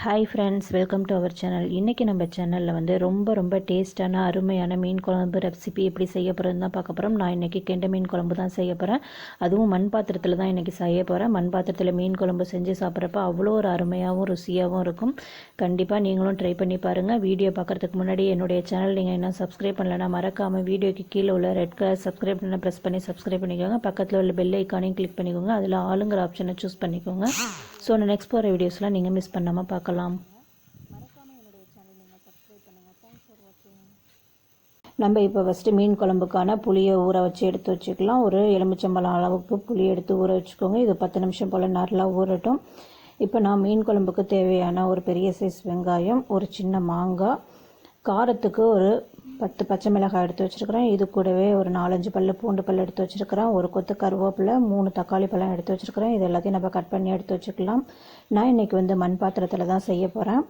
Hi friends welcome to our channel இன்றைக்கி நம்ம சேனலில் வந்து ரொம்ப ரொம்ப டேஸ்டான அருமையான மீன் குழம்பு ரெசிபி எப்படி செய்ய போகிறதுன்னு தான் பார்க்க போகிறோம் நான் இன்றைக்கி கெண்டை மீன் குழம்பு தான் செய்ய போகிறேன் அதுவும் மண் பாத்திரத்தில் தான் இன்றைக்கி செய்ய போகிறேன் மண் பாத்திரத்தில் மீன் குழம்பு செஞ்சு சாப்பிட்றப்ப அவ்வளோ ஒரு அருமையாகவும் ருசியாகவும் இருக்கும். கண்டிப்பாக நீங்களும் ட்ரை பண்ணி பாருங்கள் வீடியோ பார்க்குறதுக்கு முன்னாடி என்னுடைய சேனல் நீங்கள் என்ன சப்ஸ்கிரைப் பண்ணலைன்னா மறக்காமல் வீடியோக்கு கீழே உள்ள ரெட் கலர் சப்ஸ்கிரைப் பண்ண ப்ரெஸ் பண்ணி சப்ஸ்கிரைப் பண்ணிக்கோங்க. பக்கத்தில் உள்ள பெல் ஐக்கானையும் கிளிக் பண்ணிக்கோங்க. அதில் ஆளுங்கிற ஆப்ஷனை சூஸ் பண்ணிக்கோங்க. ஸோ நான் நெக்ஸ்ட் போகிற வீடியோஸ்லாம் நீங்கள் மிஸ் பண்ணாமல் பார்க்கலாம். நம்ம இப்போ ஃபஸ்ட்டு மீன் குழம்புக்கான புளியை ஊற வச்சு எடுத்து வச்சுக்கலாம். ஒரு எலுமிச்சம்பழம் அளவுக்கு புளி எடுத்து ஊற வச்சுக்கோங்க. இது பத்து நிமிஷம் போல் நல்லா ஊறட்டும். இப்போ நான் மீன் குழம்புக்கு தேவையான ஒரு பெரிய சைஸ் வெங்காயம் ஒரு சின்ன மாங்காய் காரத்துக்கு ஒரு பத்து பச்சை மிளகாய் எடுத்து வச்சுருக்கிறேன். இது கூடவே ஒரு நாலஞ்சு பல் பூண்டு பல் எடுத்து வச்சுருக்கிறேன். ஒரு கொத்து கருவேப்பிலை மூணு தக்காளி பழம் எடுத்து வச்சுருக்கிறேன். இது எல்லாத்தையும் நம்ம கட் பண்ணி எடுத்து வச்சுக்கலாம். நான் இன்றைக்கி வந்து மண் பாத்திரத்தில் தான் செய்ய போகிறேன்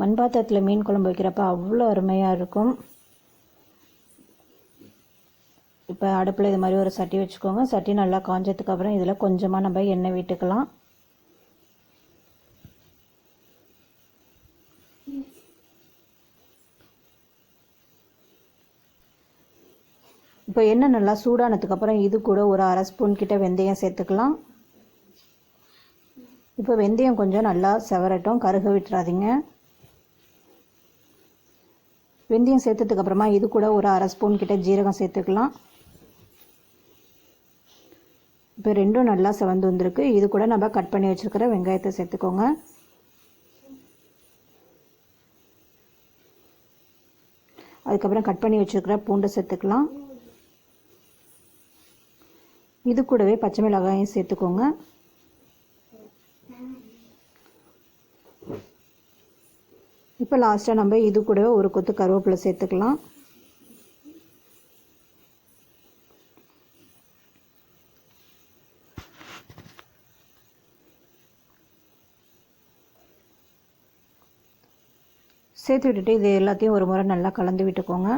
மண் பாத்திரத்தில் மீன் குழம்பு வைக்கிறப்ப அவ்வளோ அருமையாக இருக்கும். இப்போ அடுப்பில் இது மாதிரி ஒரு சட்டி வச்சுக்கோங்க. சட்டி நல்லா காஞ்சதுக்கப்புறம் இதில் கொஞ்சமாக நம்ம எண்ணெய் விட்டுக்கலாம். இப்போ எண்ணெய் நல்லா சூடானதுக்கப்புறம் இது கூட ஒரு அரை ஸ்பூன் கிட்ட வெந்தயம் சேர்த்துக்கலாம். இப்போ வெந்தயம் கொஞ்சம் நல்லா செவரட்டும் கருக விட்டுறாதீங்க. வெந்தயம் சேர்த்ததுக்கப்புறமா இது கூட ஒரு அரை ஸ்பூன் கிட்ட ஜீரகம் சேர்த்துக்கலாம். இப்போ ரெண்டும் நல்லா செவந்து வந்திருக்கு. இது கூட நம்ம கட் பண்ணி வச்சுருக்கிற வெங்காயத்தை சேர்த்துக்கோங்க. அதுக்கப்புறம் கட் பண்ணி வச்சுருக்கிற பூண்டை சேர்த்துக்கலாம். இது கூடவே பச்சை மிளகாயும் சேர்த்துக்கோங்க. இப்போ லாஸ்ட்டாக நம்ம இது கூடவே ஒரு கொத்து கருவேப்பிலை சேர்த்துக்கலாம். சேர்த்து விட்டுட்டு இது எல்லாத்தையும் ஒரு முறை நல்லா கலந்து விட்டுக்கோங்க.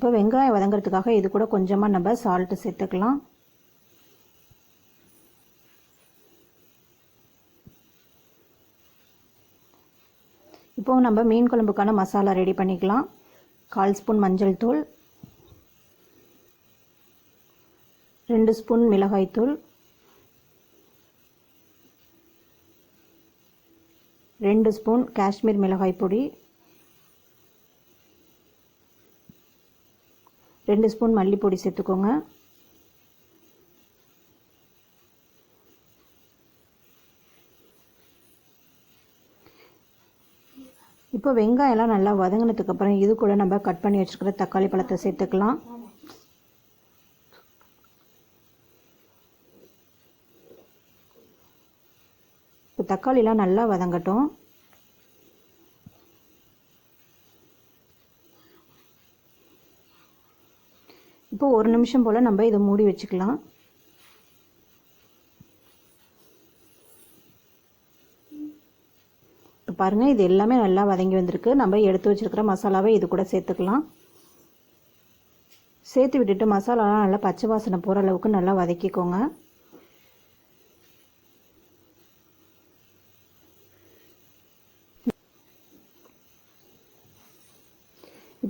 இப்போ வெங்காயம் வதங்கிறதுக்காக இது கூட கொஞ்சமாக நம்ம சால்ட்டு சேர்த்துக்கலாம். இப்போ நம்ம மீன் குழம்புக்கான மசாலா ரெடி பண்ணிக்கலாம். கால் ஸ்பூன் மஞ்சள் தூள். ரெண்டு ஸ்பூன் மிளகாய்த்தூள் ரெண்டு ஸ்பூன் காஷ்மீர் மிளகாய் பொடி. ரெண்டு ஸ்பூன் மல்லிப்பொடி சேர்த்துக்கோங்க. இப்போ வெங்காயம்லாம் நல்லா வதங்கினதுக்கப்புறம் இது கூட நம்ம கட் பண்ணி வச்சுருக்கிற தக்காளி பழத்தை சேர்த்துக்கலாம். இப்போ தக்காளிலாம் நல்லா வதங்கட்டும். இப்போ ஒரு நிமிஷம் போல் நம்ம இதை மூடி வச்சுக்கலாம். இப்போ பாருங்கள் இது எல்லாமே நல்லா வதங்கி வந்திருக்கு. நம்ம எடுத்து வச்சுருக்கிற மசாலாவை இது கூட சேர்த்துக்கலாம். சேர்த்து விட்டுட்டு மசாலாலாம் நல்லா பச்சை வாசனை போகிற அளவுக்கு நல்லா வதக்கிக்கோங்க.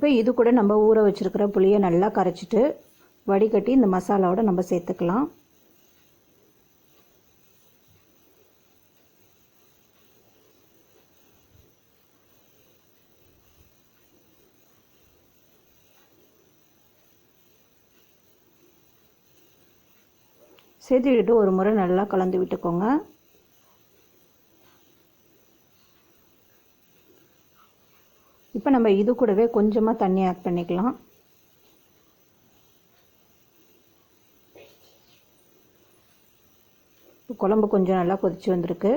இப்போ இது கூட நம்ம ஊற வச்சுருக்கிற புளியை நல்லா கரைச்சிட்டு வடிகட்டி இந்த மசாலாவோட நம்ம சேர்த்துக்கலாம். சேர்த்துக்கிட்டு ஒரு முறை நல்லா கலந்து விட்டுக்கோங்க. இப்போ நம்ம இது கூடவே கொஞ்சமாக தண்ணி ஆட் பண்ணிக்கலாம். குழம்பு கொஞ்சம் நல்லா கொதிச்சு வந்திருக்கு.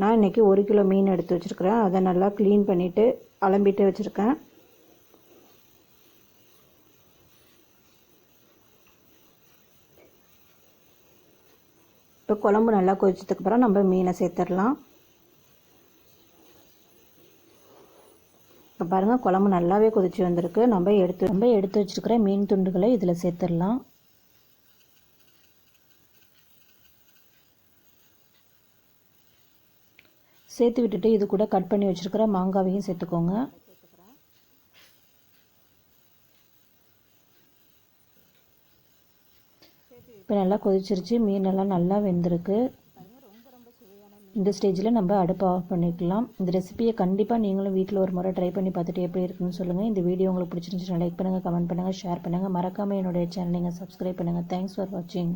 நான் இன்றைக்கி ஒரு கிலோ மீன் எடுத்து வச்சுருக்கிறேன். அதை நல்லா க்ளீன் பண்ணிவிட்டு அலம்பிட்டு வச்சுருக்கேன். இப்போ குழம்பு நல்லா கொதிச்சதுக்கப்புறம் நம்ம மீனை சேர்த்துடலாம். இப்போ பாருங்கள் குழம்பு நல்லாவே கொதிச்சு வந்திருக்கு. நம்ம எடுத்து நம்ம எடுத்து வச்சுருக்கிற மீன் துண்டுகளை இதில் சேர்த்துடலாம். சேர்த்து விட்டுட்டு இது கூட கட் பண்ணி வச்சுருக்கிற மாங்காவையும் சேர்த்துக்கோங்க. இப்போ நல்லா கொதிச்சிருச்சு மீன் எல்லாம் நல்லா வெந்திருக்கு. இந்த ஸ்டேஜில் நம்ம அடுப்பை ஆஃப் பண்ணிக்கலாம். இந்த ரெசிபியை கண்டிப்பாக நீங்களும் வீட்டில் ஒரு முறை ட்ரை பண்ணி பார்த்துட்டு எப்படி இருக்குன்னு சொல்லுங்கள் இந்த வீடியோ உங்களுக்கு பிடிச்சிருந்துச்சுன்னா லைக் பண்ணுங்கள் கமெண்ட் பண்ணுங்கள் ஷேர் பண்ணுங்கள் மறக்காமல் என்னுடைய சேனல் நீங்கள் சப்ஸ்கிரைப் பண்ணுங்கள் தேங்க்ஸ் ஃபார் வாட்சிங்